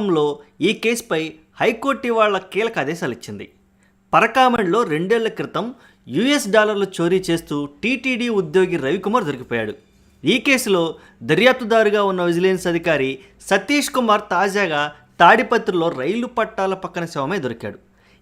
లో ఈ కేసుపై హైకోర్టు ఇవాళ కీలక ఆదేశాలు ఇచ్చింది పరకామణిలో రెండేళ్ళ క్రితం యుఎస్ డాలర్లు చోరీ చేస్తూ టీటీడీ ఉద్యోగి రవికుమార్ దొరికిపోయాడు. ఈ కేసులో దర్యాప్తుదారుగా ఉన్న విజిలెన్స్ అధికారి సతీష్ కుమార్ తాజాగా తాడిపత్రిలో రైలు పట్టాల పక్కన శవమే దొరికాడు.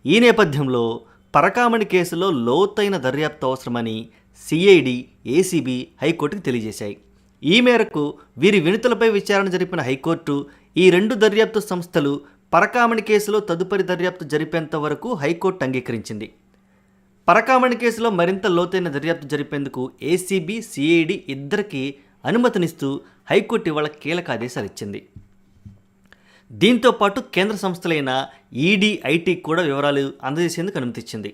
ఈ నేపథ్యంలో పరకామణి కేసులో లోతైన దర్యాప్తు అవసరమని సిఐడి ఏసీబీ హైకోర్టుకు తెలియజేశాయి. ఈ మేరకు వీరి వినతులపై విచారణ జరిపిన హైకోర్టు ఈ రెండు దర్యాప్తు సంస్థలు పరకామణి కేసులో తదుపరి దర్యాప్తు జరిపేంత వరకు హైకోర్టు అంగీకరించింది. పరకామణి కేసులో మరింత లోతైన దర్యాప్తు జరిపేందుకు ఏసీబీ సిఐడి ఇద్దరికీ అనుమతినిస్తూ హైకోర్టు ఇవాళ కీలక ఆదేశాలు ఇచ్చింది. దీంతో పాటు కేంద్ర సంస్థలైన ఈడీ ఐటీ కూడా వివరాలు అందజేసేందుకు అనుమతిచ్చింది.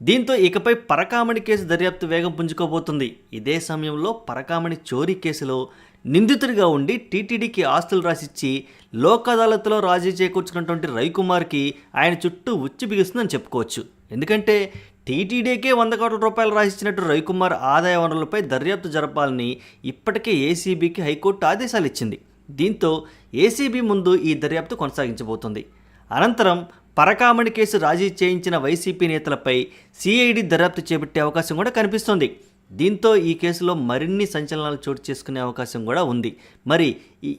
దీంతో ఇకపై పరకామణి కేసు దర్యాప్తు వేగం పుంజుకోబోతుంది. ఇదే సమయంలో పరకామణి చోరీ కేసులో నిందితుడిగా ఉండి టీటీడీకి ఆస్తులు రాసిచ్చి లోక్ అదాలత్లో రాజీ చేకూర్చుకున్నటువంటి రవికుమార్కి ఆయన చుట్టూ ఉచ్చి బిగుస్తుందని చెప్పుకోవచ్చు. ఎందుకంటే టీటీడీకే వంద కోట్ల రూపాయలు రాసిచ్చినట్టు రవికుమార్ ఆదాయ వనరులపై దర్యాప్తు జరపాలని ఇప్పటికే ఏసీబీకి హైకోర్టు ఆదేశాలు ఇచ్చింది దీంతో ఏసీబీ ముందు ఈ దర్యాప్తు కొనసాగించబోతుంది. అనంతరం పరకామణి కేసు రాజీ చేయించిన వైసీపీ నేతలపై సిఐడి దర్యాప్తు చేపట్టే అవకాశం కూడా కనిపిస్తోంది. దీంతో ఈ కేసులో మరిన్ని సంచలనాలు చోటు చేసుకునే అవకాశం కూడా ఉంది. మరి ఈ